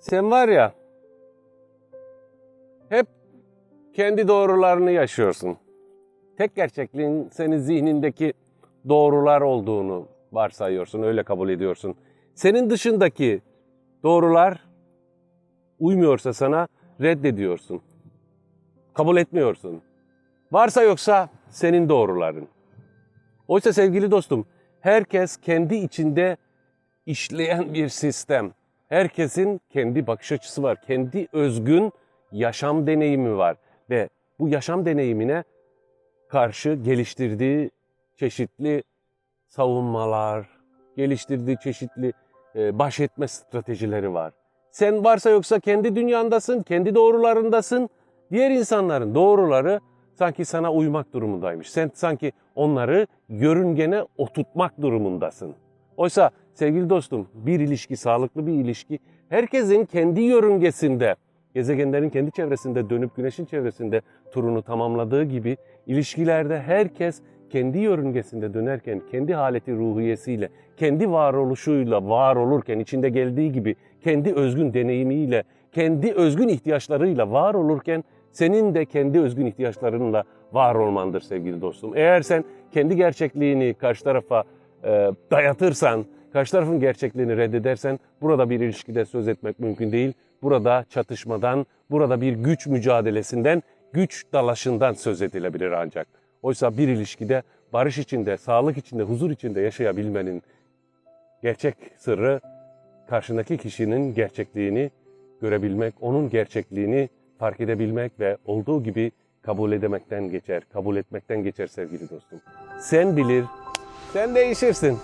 Sen var ya hep kendi doğrularını yaşıyorsun. Tek gerçekliğin senin zihnindeki doğrular olduğunu varsayıyorsun, öyle kabul ediyorsun. Senin dışındaki doğrular uymuyorsa sana reddediyorsun. Kabul etmiyorsun. Varsa yoksa senin doğruların. Oysa sevgili dostum, herkes kendi içinde işleyen bir sistem. Herkesin kendi bakış açısı var, kendi özgün yaşam deneyimi var ve bu yaşam deneyimine karşı geliştirdiği çeşitli savunmalar, geliştirdiği çeşitli e, baş etme stratejileri var. Sen varsa yoksa kendi dünyandasın, kendi doğrularındasın. Diğer insanların doğruları sanki sana uymak durumundaymış. Sen sanki onları yörüngene oturtmak durumundasın. Oysa sevgili dostum bir ilişki, sağlıklı bir ilişki herkesin kendi yörüngesinde, gezegenlerin kendi çevresinde dönüp güneşin çevresinde turunu tamamladığı gibi ilişkilerde herkes kendi yörüngesinde dönerken, kendi haleti ruhiyesiyle, kendi varoluşuyla var olurken, içinde geldiği gibi kendi özgün deneyimiyle, kendi özgün ihtiyaçlarıyla var olurken senin de kendi özgün ihtiyaçlarınla var olmandır sevgili dostum. Eğer sen kendi gerçekliğini karşı tarafa e, dayatırsan, karşı tarafın gerçekliğini reddedersen burada bir ilişkide söz etmek mümkün değil. Burada çatışmadan, burada bir güç mücadelesinden, güç dalaşından söz edilebilir ancak. Oysa bir ilişkide barış içinde, sağlık içinde, huzur içinde yaşayabilmenin gerçek sırrı karşındaki kişinin gerçekliğini görebilmek, onun gerçekliğini fark edebilmek ve olduğu gibi kabul edemekten geçer, kabul etmekten geçer sevgili dostum. Sen bilir, sen değişirsin.